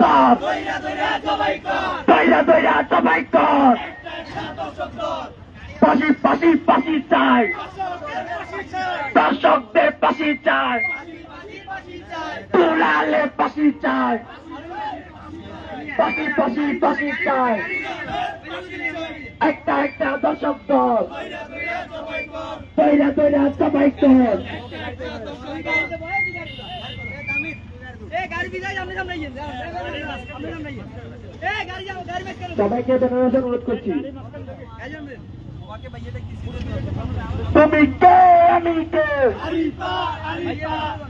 কর দৈরা দৈরা সবাই কর পাশি পাশি পাশি চাই। দর্শকদের পাশে চাই। তুলালে পাশি চাই। পাশি পাশি পাশি চাই। একটা একটা দর্শক দল। দৈরা দৈরা সবাই কর সবাইকে জন্য অনুরোধ করছি। তুমি কে আমি কে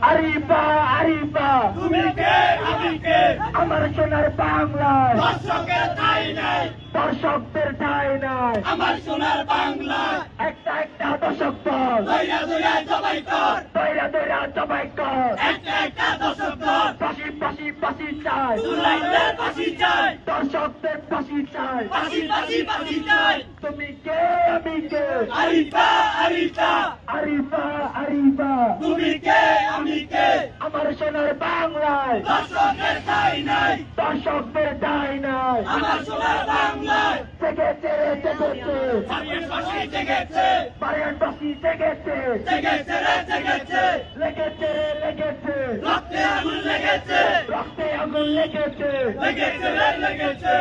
আরিফা আরিফা। তুমি কে আমি কে আমার সোনার বাংলায়। দর্শকের ঠাই নাই দর্শকদের ঠাই নাই। আমার সোনার বাংলা একটা একটা দর্শক দল। দইরা দইরা জবাই কর দৈরা দৈরা সবাই কর। একটা একটা দর্শক দল পাশি পাশি পাশি চাই। দুলাইদের পাশি চাই দর্শকদের পাশি চাই। পাশি পাশি পাশি চাই। তুমি কে আমি কে আরিফা আরিফা। আরিফা আরিফা। তুমি কে আমি কে আমার সোনার বাংলায়। দর্শকের ঠাই নাই। দর্শকদের ঠাই নাই। আমার সোনার বাংলায়। জেগেছে জেগেছে। বাড়ির পাশে জেগেছে। বাড়ির পাশি জেগেছে। জেগেছে রে জেগেছে। লেগেছে লেগেছে। রক্তে আগুন লেগেছে। রক্তে আগুন লেগেছে। লেগেছে রে লেগেছে।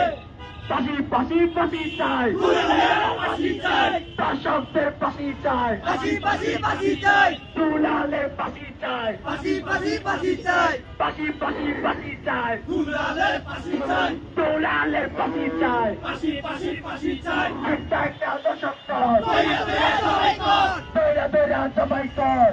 পাশি পাশি পাশি চাই চাই দর্শকদের পাশি চাই পাশি পাশি চাই পাশি পাশি পাশি চাই পাশি পাশি চাই একটা একটা দশক কর দৈরা দৈরা সবাই কর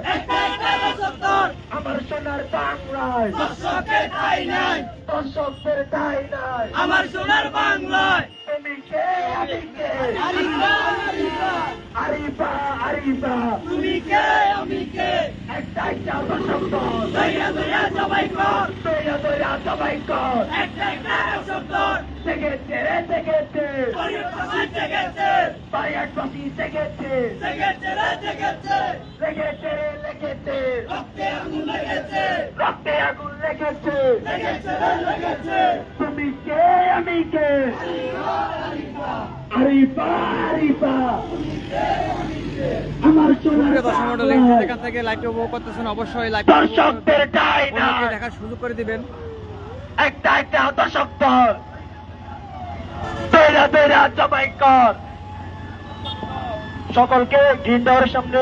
দল আমার সোনার বাংলায় দর্শকের ঠাই নাই। দর্শকদের ঠাই নাই আমার সোনার বাংলায় তুমি কে? আমি কে? আরিফা আরিফা। আরিফা আরিফা। তুমি কে? আমি কে? একটা একটা দল। দইরা দইরা জবাই কর। দৈরা দৈরা সবাই কর। একটা একটা দর্শক দল। জেগেছে রে জেগেছে। বাড়ির পাশে জেগেছে। বাড়ির পাশি জেগেছে। জেগেছে রে জেগেছে। লেগেছে রে লেগেছে রক্তে আগুন লেগেছে। রক্তে আগুন লেগেছে। লেগেছে। রে লেগেছে। তুমি কে আমি কে? আরিফা আরিফা। আমার সোনার প্রিয় দর্শক মণ্ডলী বাংলায় যেখান থেকে লাইভটি উপভোগ করতেছেন অবশ্যই লাইভ দর্শকদের ঠাই নাই দেখার সুযোগ করে দিবেন। একটা একটা দর্শক দল তৈরা তৈরা সবাই কর। সকলকে গ্রিন সামনে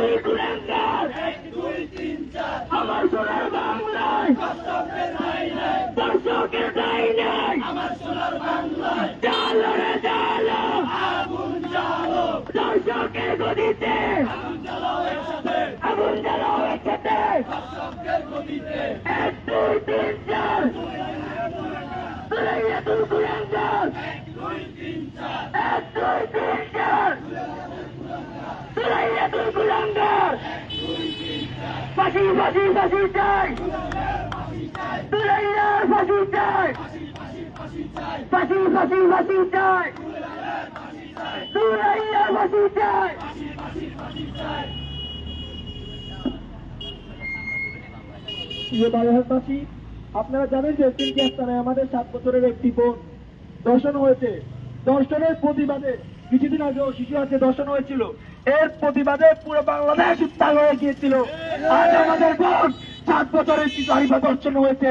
দুই কুরাঙ্গার আমার সোনার বাংলায় দর্শকের ঠাই নাই জালো রে জালো দর্শকের গদিতে আগুন জ্বালাও একসাথে এক দুই তিন চার এক দুই তিন চার আপনারা জানেন যে তিনটি স্থানে আমাদের সাত বছরের একটি বোন দর্শন হয়েছে। দর্শনের প্রতিবাদে কিছুদিন আগেও শিশু আছে দর্শন হয়েছিল। এর প্রতিবাদে পুরো বাংলাদেশ উত্তাল হয়ে গিয়েছিল। আজ আমাদের বোন সাত বছরের শিশু আরিফা দর্শন হয়েছে।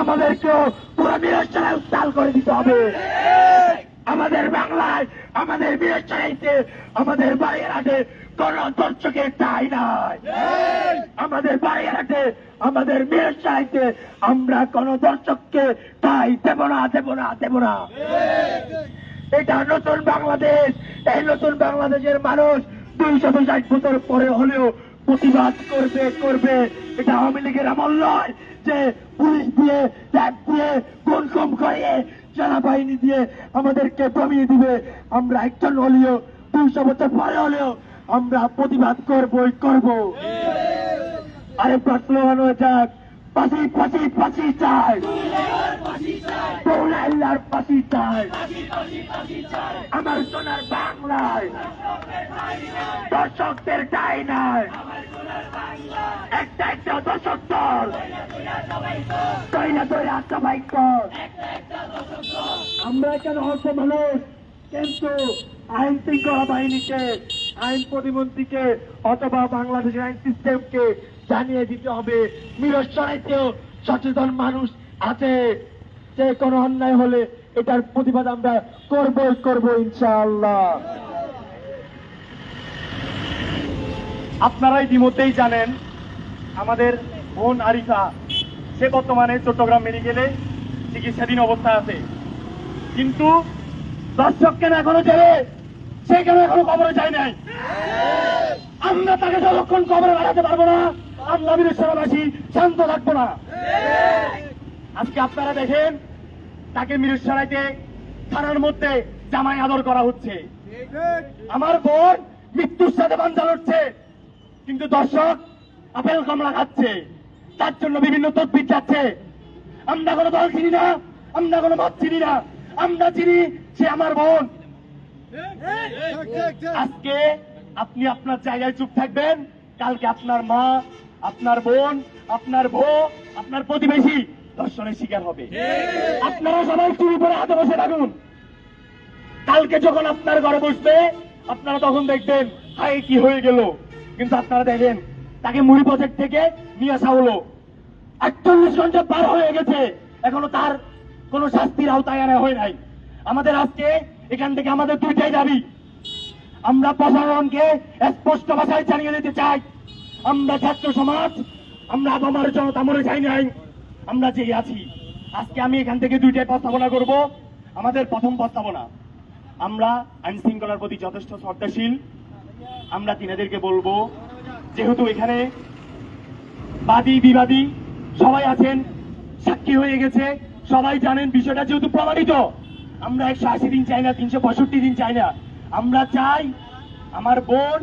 আমাদেরকেও পুরো বিরোধী উত্তাল করে দিতে হবে। আমাদের বাংলায়, আমাদের বিরোধী আমাদের বাড়ির আগে কোন দর্শকের ঠাই নাই। আমাদের বাড়ির আগে আমাদের চাইতে আমরা কোন দর্শককে ঠাই দেব না দেব না দেব না। এটা নতুন বাংলাদেশ। এই নতুন বাংলাদেশের মানুষ দুইশত ষাট বছর পরে হলেও প্রতিবাদ করবে করবে। এটা আওয়ামী লীগের আমল নয় যে পুলিশ দিয়ে ট্যাগ দিয়ে গুনকম করে, সেনাবাহিনী দিয়ে আমাদেরকে দমিয়ে দিবে। আমরা একজন হলেও, দুইশো বছর পরে হলেও আমরা প্রতিবাদ করবই, করব। স্লোগান হয়ে যাক। পাশি পাশি পাশি চাই। পৌলাইল্লার পাশি চাই। আমার সোনার বাংলায়। দর্শকদের চাই নাই। একটা একটা দর্শক দল। তৈরা তৈরা সবাই কর। আমরা এখানে অল্প মানুষ, কিন্তু আইন শৃঙ্খলা বাহিনীকে, আইন প্রতিমন্ত্রীকে, অথবা বাংলাদেশের আইন সিস্টেমকে জানিয়ে দিতে হবে মিরসরাইতেও সচেতন মানুষ আছে। যে কোনো অন্যায় হলে এটার প্রতিবাদ আমরা করবই, করব ইনশাআল্লাহ। আপনারা ইতিমধ্যেই জানেন, আমাদের বোন আরিফা, সে বর্তমানে চট্টগ্রাম মেডিকেলে চিকিৎসাধীন অবস্থায় আছে। কিন্তু দর্শক কেন এখনও জেলে সে কেন এখনও কবরে যায় নাই? আমরা তাকে যতক্ষণ কবরে বাড়াতে পারব না। আমরা বীরেশ্বরবাসী শান্ত থাকব না। আজকে আপনারা দেখেন, তাকে মিরেশ্বরাইতে থানার মধ্যে জামাই আদর করা হচ্ছে। আমার বোন মৃত্যুর সাথে বান্ধা লড়ছে, কিন্তু দর্শক আপেল কমলা খাচ্ছে। তার জন্য বিভিন্ন তদবির যাচ্ছে। আমরা কোনো দল চিনি না, আমরা কোনো মত চিনি না। আমরা চিনি সে আমার বোন। আজকে আপনি আপনার জায়গায় চুপ থাকবেন, কালকে আপনার মা আপনার বোন আপনার বউ আপনার প্রতিবেশী দর্শনের শিকার হবে। আপনারা সবাই চুরি করে হাতে বসে থাকুন। কালকে যখন আপনার ঘরে বসবে আপনারা তখন দেখবেন হাই কি হয়ে গেল। কিন্তু আপনারা দেখেন তাকে মুড়ি প্রজেক্ট থেকে নিয়ে আসা হলো। আটচল্লিশ ঘণ্টা পার হয়ে গেছে। এখনও তার কোনো শাস্তির আওতায় আনা হয় নাই। আমাদের আজকে এখান থেকে আমাদের দুইটাই দাবি। আমরা প্রশাসনকে স্পষ্ট ভাষায় জানিয়ে দিতে চাই। আমরা ছাত্র সমাজ, আমরা আবহাওয়ার জনতা মরে যাই নাই, আমরা জেগে আছি। আজকে আমি এখান থেকে দুইটাই প্রস্তাবনা করব, আমাদের প্রথম প্রস্তাবনা, আমরা আইন শৃঙ্খলার প্রতি যথেষ্ট শ্রদ্ধাশীল, আমরা তিনাদেরকে বলব, যেহেতু এখানে বাদী, বিবাদী সবাই আছেন, সাক্ষী হয়ে গেছে, সবাই জানেন বিষয়টা যেহেতু প্রমাণিত। আমরা একশো আশি দিন চাই না, তিনশো পঁয়ষট্টি দিন চাই না। আমরা চাই আমার বোন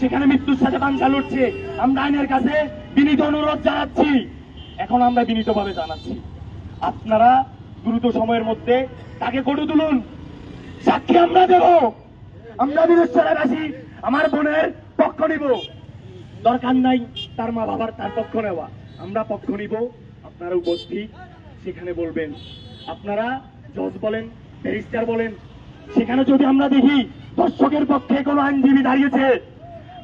সেখানে মৃত্যুর সাথে বাঞ্ছা লড়ছে। আমরা আইনের কাছে বিনীত অনুরোধ জানাচ্ছি। এখন আমরা বিনীতভাবে জানাচ্ছি। আপনারা দ্রুত সময়ের মধ্যে তাকে গড়ে তুলুন। সাক্ষী আমরা দেব। আমরা বীরেশ্বরাবাসী আমার বোনের পক্ষ নিব। দরকার নাই তার মা বাবার তার পক্ষ নেওয়া। আমরা পক্ষ নিব। আপনারা উপস্থিত, সেখানে বলবেন। আপনারা জজ বলেন, ব্যারিস্টার বলেন। সেখানে যদি আমরা দেখি দর্শকের পক্ষে কোনো আইনজীবী দাঁড়িয়েছে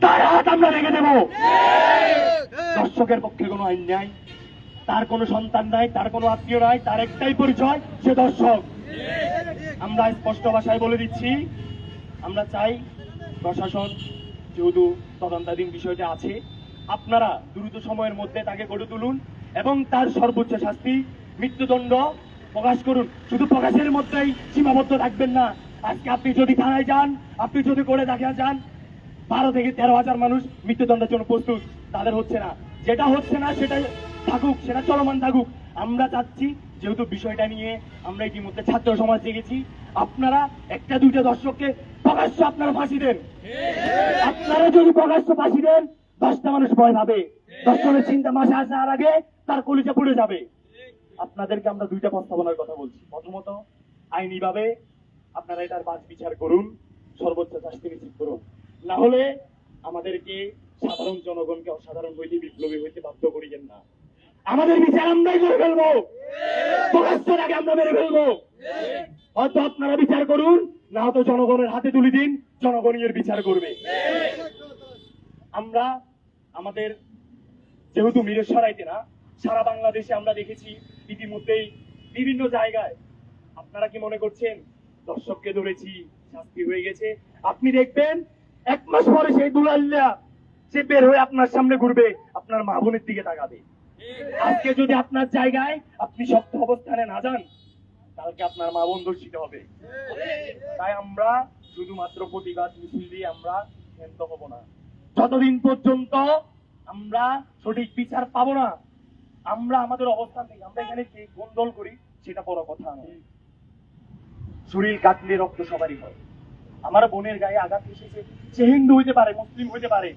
তার হাত আমরা রেখে দেব। দর্শকের পক্ষে কোনো আইন নাই, তার কোনো সন্তান নাই, তার কোনো আত্মীয় নাই, তার একটাই পরিচয়, সে দর্শক। আমরা স্পষ্ট ভাষায় বলে দিচ্ছি, আমরা চাই প্রশাসন, যেহেতু তদন্তাধীন বিষয়টা আছে, আপনারা দ্রুত সময়ের মধ্যে তাকে গড়ে তুলুন এবং তার সর্বোচ্চ শাস্তি, মৃত্যুদণ্ড প্রকাশ করুন। শুধু প্রকাশের মধ্যেই সীমাবদ্ধ থাকবেন না। আজকে আপনি যদি থানায় যান, আপনি যদি করে দেখা যান বারো থেকে তেরো হাজার মানুষ মৃত্যুদণ্ডের জন্য প্রস্তুত। তাদের হচ্ছে না। যেটা হচ্ছে না সেটা থাকুক, সেটা চলমান থাকুক। আমরা চাচ্ছি, যেহেতু বিষয়টা নিয়ে আমরা ইতিমধ্যে ছাত্র সমাজ দেখেছি, আপনারা একটা, দুইটা দর্শককে প্রকাশ্য আপনারা ফাঁসি দেন। আপনারা যদি প্রকাশ্য ফাঁসি দেন, দশটা মানুষ ভয় পাবে। দর্শনের চিন্তা মাসে আসার আগে তার কলিজা পড়ে যাবে। আপনাদেরকে আমরা দুইটা প্রস্তাবনার কথা বলছি। প্রথমত, আইনিভাবে আপনারা এটার বাজ বিচার করুন, সর্বোচ্চ শাস্তি নিশ্চিত করুন। না হলে আমাদেরকে সাধারণ জনগণকে অসাধারণ হইতে বিপ্লবী হইতে বাধ্য করিয়েন না। আমাদের বিচার আমরাই করে ফেলব। প্রকাশ্যের আগে আমরা মেরে ফেলব। হয়তো আপনারা বিচার করুন, না হয়তো জনগণের হাতে তুলে দিন, জনগণই এর বিচার করবে। আমরা আমাদের যেহেতু মিরেশ্বরাইতে না, সারা বাংলাদেশে আমরা দেখেছি ইতিমধ্যেই বিভিন্ন জায়গায়। আপনারা কি মনে করছেন? দর্শককে ধরেছি, শাস্তি হয়ে গেছে। আপনি দেখবেন এক মাস পরে সেই দুলাল্লা সে বের হয়ে আপনার সামনে ঘুরবে, আপনার মা বোনের দিকে তাকাবে। আজকে যদি আপনার জায়গায় আপনি শক্ত অবস্থানে না যান, কালকে আপনার মা বোন দর্শিত হবে। তাই আমরা শুধুমাত্র প্রতিবাদ মিছিল দিয়ে আমরা ক্ষান্ত হব না। যতদিন পর্যন্ত আমরা সঠিক বিচার পাবো না, আমরা আমাদের অবস্থান থেকে আমরা এখানে যে গোন্দল করি, সেটা বড় কথা নয়। শরীর কাটলে রক্ত সবারই হয়। আমার বোনের গায়ে আঘাত এসেছে। সে হিন্দু হইতে পারে, মুসলিম হইতে পারে,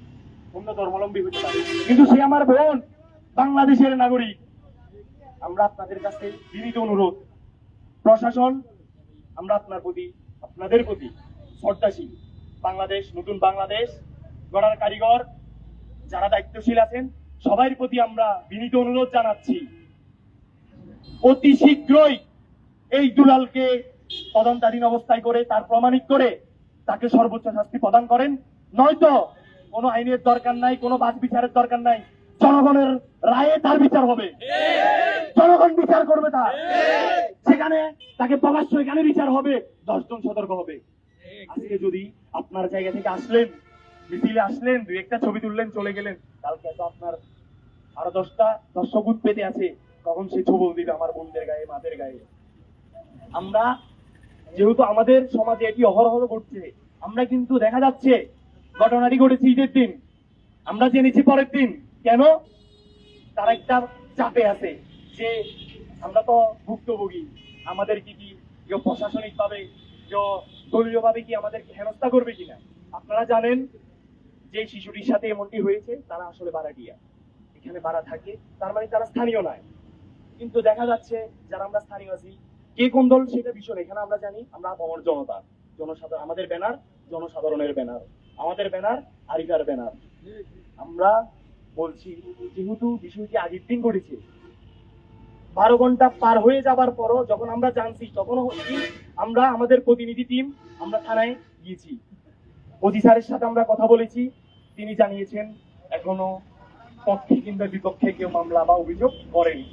অন্য ধর্মাবলম্বী হইতে পারে। কিন্তু সে আমার বোন, বাংলাদেশের নাগরিক। আমরা আপনাদের কাছে বিনীত অনুরোধ, প্রশাসন, আমরা আপনার প্রতি, আপনাদের প্রতি শ্রদ্ধাশীল। বাংলাদেশ, নতুন বাংলাদেশ গড়ার কারিগর, যারা দায়িত্বশীল আছেন সবার প্রতি আমরা বিনীত অনুরোধ জানাচ্ছি। অতি শীঘ্রই এই দুলালকে তদন্তাধীন অবস্থায় করে, তার প্রমাণিত করে তাকে সর্বোচ্চ শাস্তি প্রদান করেন। নয়তো কোনো আইনের দরকার নাই, কোনো বাদ বিচারের দরকার নাই। জনগণের রায়ে তার বিচার হবে। জনগণ বিচার করবে তার। সেখানে তাকে প্রকাশ্য এখানে বিচার হবে, দশজন সতর্ক হবে। আজকে যদি আপনার জায়গা থেকে আসলেন, মিছিলে আসলেন, দুই একটা ছবি তুললেন, চলে গেলেন, কালকে তো আপনার আরও দশটা দর্শক পেতে আছে, কখন সে ছবি দিবে আমার বোনদের গায়ে, মাদের গায়ে। আমরা যেহেতু আমাদের সমাজে এটি অহরহ ঘটছে, আমরা কিন্তু দেখা যাচ্ছে ঘটনাটি ঘটেছে ঈদের দিন। আমরা জেনেছি পরের দিন। কেন? তারা একটা চাপে আছে যে আমরা তো ভুক্তভোগী। আমাদের কি কি প্রশাসনিক ভাবে দলীয় ভাবে কি আমাদেরকে হেনস্থা করবে কিনা? আপনারা জানেন যে শিশুটির সাথে এমনটি হয়েছে, তারা আসলে বারাটিয়া। এখানে বাড়া থাকে, তার মানে তারা স্থানীয় নয়। কিন্তু দেখা যাচ্ছে যারা আমরা স্থানীয় আছি কে কোন দল সেটা বিষয় এখানে আমরা জানি, আমরা অমর জনতা জনসাধারণ আমাদের ব্যানার, জনসাধারণের ব্যানার, আমাদের ব্যানার আরিকার ব্যানার। আমরা বলছি, যেহেতু বিষয়টি আগের দিন ঘটেছে, বারো ঘণ্টা পার হয়ে যাবার পরও যখন আমরা জানছি, তখনও আমরা, আমাদের প্রতিনিধি টিম, আমরা থানায় গিয়েছি। অজি স্যারের সাথে আমরা কথা বলেছি, তিনি জানিয়েছেন, এখনও পক্ষে কিংবা বিপক্ষে কেউ মামলা বা অভিযোগ করেনি।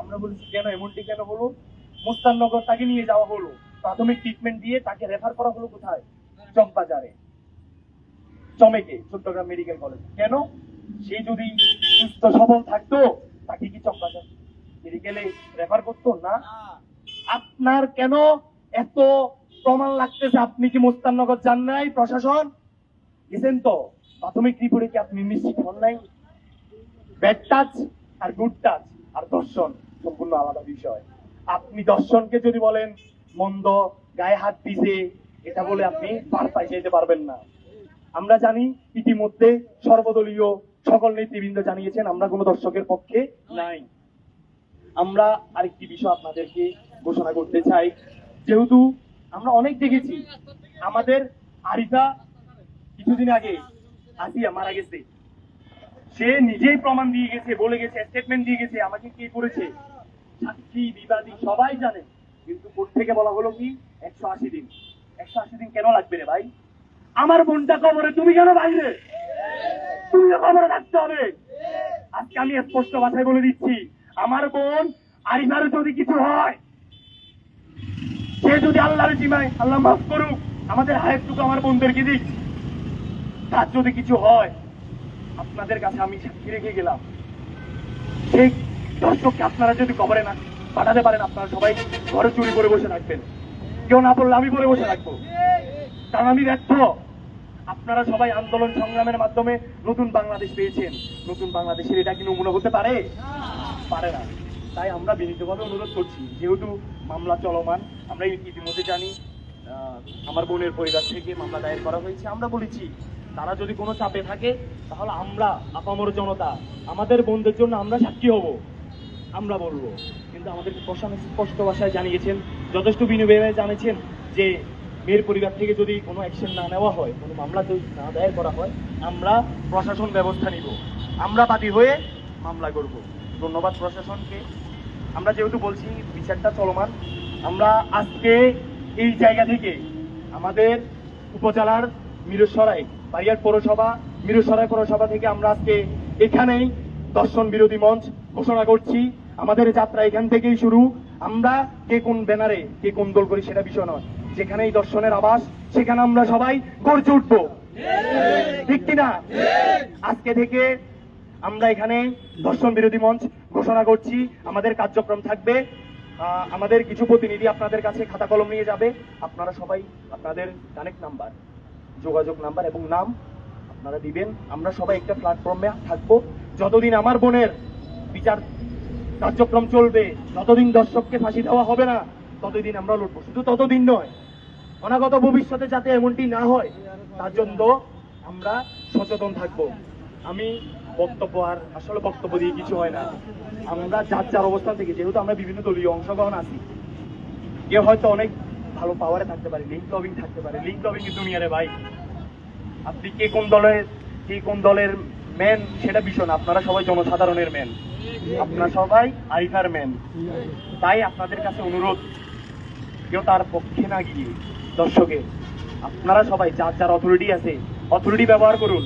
আমরা বলেছি, কেন এমনটি কেন হলো? মোস্তাননগর তাকে নিয়ে যাওয়া হলো। প্রাথমিক ট্রিটমেন্ট দিয়ে তাকে রেফার করা হলো কোথায়? চকবাজারে। চমেকে, চট্টগ্রাম মেডিকেল কলেজ কেন? সে যদি সুস্থ, সবল থাকতো, তাকে কি চকবাজার মেডিকেলে রেফার করতো? না। আপনার কেন এত প্রমাণ লাগতেছে? আপনি কি মোস্তাননগর যান নাই? প্রশাসন? গেছেন তো। প্রাথমিক রিপোর্টে কি আপনি নিশ্চিত হন নাই? ব্যাড টাচ আর গুড টাচ আর দর্শন সম্পূর্ণ আলাদা বিষয়। আপনি দর্শনকে যদি বলেন, মন্দ গায়ে হাত দিছে এটা বলে আপনি পাই যেতে পারবেন না। আমরা জানি ইতিমধ্যে সর্বদলীয় সকল নেতৃবৃন্দ জানিয়েছেন, আমরা কোনো দর্শকের পক্ষে নাই। আমরা আরেকটি বিষয় আপনাদেরকে ঘোষণা করতে চাই। যেহেতু আমরা অনেক দেখেছি, আমাদের আরিফা কিছুদিন আগে আসিয়া মারা গেছে। সে নিজেই প্রমাণ দিয়ে গেছে, বলে গেছে স্টেটমেন্ট দিয়ে গেছে, আমাকে কে করেছে? সাক্ষী বিবাদী সবাই জানে, কিন্তু কোর্ট থেকে বলা হলো কি? একশো আশি দিন। একশো আশি দিন কেন লাগবে রে ভাই? আমার বোনটা কবরে, তুমি কেন বাইরে? তুমি কবরে থাকতে হবে। আজকে আমি স্পষ্ট ভাষায় বলে দিচ্ছি, আমার বোন যদি কিছু হয়, সে যদি আল্লাহর জিমায় আল্লাহ মাফ করুক, আমাদের হায়াতটুকু আমার বোনদেরকে দিক। তার যদি কিছু হয়, আপনাদের কাছে আমি সাক্ষী রেখে গেলাম। সেই দর্শককে আপনারা যদি কবরে না পাঠাতে পারেন, আপনারা সবাই ঘরে চুরি করে বসে থাকবেন। কেউ না বললে আমি পরে বসে থাকব। কারণ আমি ব্যর্থ। আপনারা সবাই আন্দোলন সংগ্রামের মাধ্যমে নতুন বাংলাদেশ পেয়েছেন। নতুন বাংলাদেশের এটা কি নমুনা হতে পারে? পারে না। তাই আমরা বিনীতভাবে অনুরোধ করছি, যেহেতু মামলা চলমান, আমরা ইতিমধ্যে জানি আমার বোনের পরিবার থেকে মামলা দায়ের করা হয়েছে। আমরা বলেছি, তারা যদি কোনো চাপে থাকে, তাহলে আমরা, আপামর জনতা, আমাদের বোনদের জন্য আমরা সাক্ষী হব। আমরা বলব। কিন্তু আমাদের প্রশাসন স্পষ্ট ভাষায় জানিয়েছেন, যথেষ্ট বিনিময়ে জানিয়েছেন যে মেয়ের পরিবার থেকে যদি কোনো অ্যাকশন না নেওয়া হয়, কোনো মামলা যদি না দায়ের করা হয়, আমরা প্রশাসন ব্যবস্থা নিব। আমরা বাদী হয়ে মামলা করব। ধন্যবাদ প্রশাসনকে। আমরা যেহেতু বলছি, বিচারটা চলমান। আমরা আজকে এই জায়গা থেকে আমাদের উপজেলার মিরসরাই বারিয়ার পৌরসভা, মিরসরাই পৌরসভা থেকে আমরা আজকে এখানেই দর্শন বিরোধী মঞ্চ ঘোষণা করছি। আমাদের যাত্রা এখান থেকেই শুরু। আমরা কে কোন ব্যানারে, কে কোন দল করি সেটা বিষয় নয়। যেখানেই দর্শনের আবাস, সেখানে আমরা সবাই গর্জে উঠবো। ঠিক কিনা? আজকে থেকে আমরা এখানে দর্শন বিরোধী মঞ্চ ঘোষণা করছি। আমাদের কার্যক্রম থাকবে। আমাদের কিছু প্রতিনিধি আপনাদের কাছে খাতা কলম নিয়ে যাবে। আপনারা সবাই আপনাদের কানেক্ট নাম্বার, যোগাযোগ নাম্বার এবং নাম আপনারা দিবেন। আমরা সবাই একটা প্ল্যাটফর্মে থাকব। যতদিন আমার বোনের বিচার কার্যক্রম চলবে। যতদিন দর্শককে ফাঁসি দেওয়া হবে না, ততদিন আমরা লড়বো। শুধু ততদিন নয়, অনাগত ভবিষ্যতে যাতে এমনটি না হয়, তার জন্য আমরা সচেতন থাকব। আমি বক্তব্য আর আসলে বক্তব্য দিয়ে কিছু হয় না। আমরা যার যার অবস্থান থেকে, যেহেতু আমরা বিভিন্ন দলীয় অংশগ্রহণ আছি, কেউ হয়তো অনেক ভালো পাওয়ারে থাকতে পারে লিঙ্ক লবিং থাকতে পারে। লিঙ্ক লবিং দুনিয়ারে ভাই, আপনি কে কোন দলের, কে কোন দলের ম্যান সেটা ভীষণ। আপনারা সবাই জনসাধারণের ম্যান আপনারা সবাই আইফার ম্যান তাই আপনাদের কাছে অনুরোধ, কেউ তার পক্ষে না গিয়ে, দর্শকে, আপনারা সবাই যার যার অথরিটি আছে অথরিটি ব্যবহার করুন।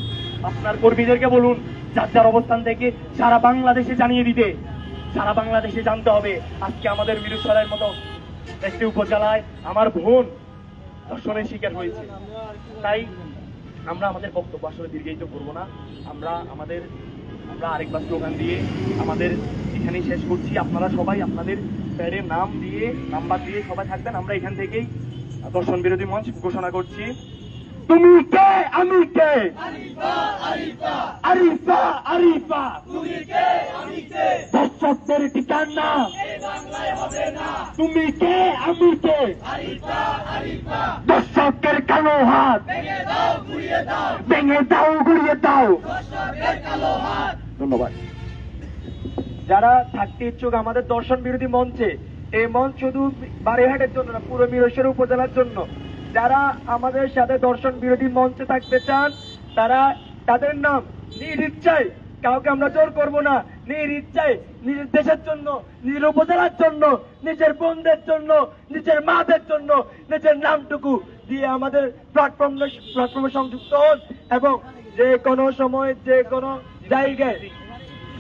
আপনার কর্মীদেরকে বলুন, যার যার অবস্থান থেকে সারা বাংলাদেশে জানিয়ে দিতে। সারা বাংলাদেশে জানতে হবে, আজকে আমাদের মিরুসরাইয়ের মতো একটি উপজেলায় আমার বোন ধর্ষণের শিকার হয়েছে। তাই আমরা আমাদের বক্তব্য আসলে দীর্ঘায়িত করব না। আমরা আমাদের, আমরা আরেকবার স্লোগান দিয়ে আমাদের এখানেই শেষ করছি। আপনারা সবাই আপনাদের প্যাডের নাম দিয়ে, নাম্বার দিয়ে সবাই থাকবেন। আমরা এখান থেকেই দর্শন বিরোধী মঞ্চ ঘোষণা করছি। তুমি কে আমি কে আরিফা আরিফা আরিফা আরিফা তুমি কে আমি কে দর্শকদের ঠিকানা এই বাংলায় হবে না তুমি কে আমি কে আরিফা আরিফা কালো হাত ভেঙে দাও ঘুরিয়ে দাও গুড়িয়ে দাও দর্শকের কালো হাত ধন্যবাদ। যারা থাকতে ইচ্ছুক আমাদের দর্শন বিরোধী মঞ্চে এই মঞ্চ শুধু বাড়িহাটের জন্য না পুরো মিরসর উপজেলার জন্য যারা আমাদের সাথে দর্শন বিরোধী মঞ্চে থাকতে চান, তারা তাদের নাম নিজ ইচ্ছায় কাউকে আমরা জোর করব না। নিজ ইচ্ছায় নিজের দেশের জন্য, নিজের উপজেলার জন্য, নিজের বোনদের জন্য, নিজের মাদের জন্য, নিজের নামটুকু দিয়ে আমাদের প্ল্যাটফর্ম প্ল্যাটফর্মে সংযুক্ত হন এবং যে কোনো সময়, যে কোনো জায়গায়,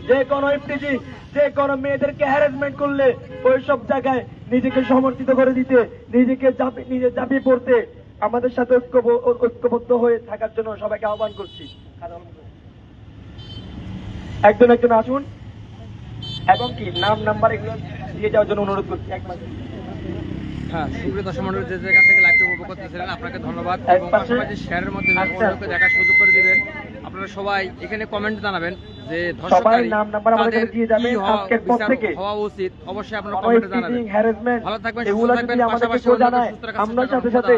যে কোনো এফটিজি যে কোনো মেয়েদেরকে হ্যারাসমেন্ট করলে ওই সব জায়গায় নিজেকে সমর্থিত করে দিতে, নিজেকে নিজে চাপিয়ে পড়তে আমাদের সাথে ঐক্যব- ঐক্যবদ্ধ হয়ে থাকার জন্য সবাইকে আহ্বান করছি। একজন একজন আসুন এবং কি, নাম, নাম্বার এগুলো দিয়ে যাওয়ার জন্য অনুরোধ করছি। একবার হ্যাঁ সুপ্রিয় দর্শক মন্ডলী যে যেখান থেকে লাইভটি উপভোগ করতেছিলেন আপনাকে ধন্যবাদ এবং পাশাপাশি শেয়ারের মাধ্যমে আচ্ছা। অন্যকে দেখার সুযোগ করে দিবেন। আপনারা সবাই এখানে কমেন্ট জানাবেন যে ধর্ষণকারী আমাদের তাদের কি হওয়া- উচিত? অবশ্যই আপনারা কমেন্টে জানাবেন। ভালো থাকবেন, সুস্থ পাশাপাশি আমরা সাথে সাথে।